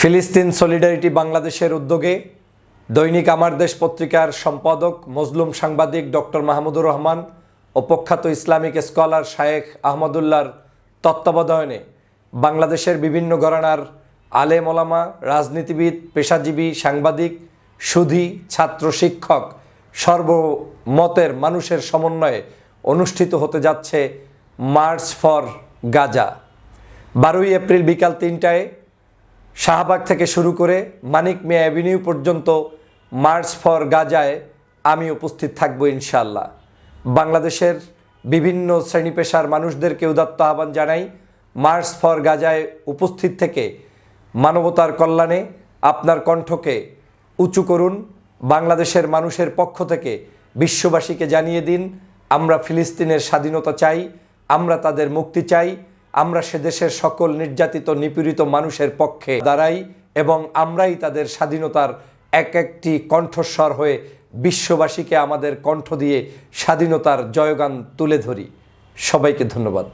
ফিলিস্তিন সলিডারিটি বাংলাদেশের উদ্যোগে দৈনিক আমার দেশ পত্রিকার সম্পাদক, মজলুম সাংবাদিক ডক্টর মাহমুদুর রহমান ও প্রখ্যাত ইসলামিক স্কলার শায়েখ আহমদুল্লার তত্ত্বাবধানে বাংলাদেশের বিভিন্ন ঘরানার আলেম ওলামা, রাজনীতিবিদ, পেশাজীবী, সাংবাদিক, সুধী, ছাত্র শিক্ষক, সর্বমতের মানুষের সমন্বয়ে অনুষ্ঠিত হতে যাচ্ছে মার্চ ফর গাজা। বারোই এপ্রিল বিকাল তিনটায় শাহবাগ থেকে শুরু করে মানিক মিয়া অ্যাভিনিউ পর্যন্ত মার্চ ফর গাজায় আমি উপস্থিত থাকব ইনশাল্লাহ বাংলাদেশের বিভিন্ন শ্রেণি পেশার মানুষদেরকে উদাত্ত আহ্বান জানাই, মার্চ ফর গাজায় উপস্থিত থেকে মানবতার কল্যাণে আপনার কণ্ঠকে উঁচু করুন, বাংলাদেশের মানুষের পক্ষ থেকে বিশ্ববাসীকে জানিয়ে দিন, আমরা ফিলিস্তিনের স্বাধীনতা চাই, আমরা তাদের মুক্তি চাই আমরা সে দেশের সকল নির্যাতিত, নিপীড়িত মানুষের পক্ষে দাঁড়াই এবং আমরাই তাদের স্বাধীনতার এক একটি কণ্ঠস্বর হয়ে বিশ্ববাসীকে আমাদের কণ্ঠ দিয়ে স্বাধীনতার জয়গান তুলে ধরি। সবাইকে ধন্যবাদ।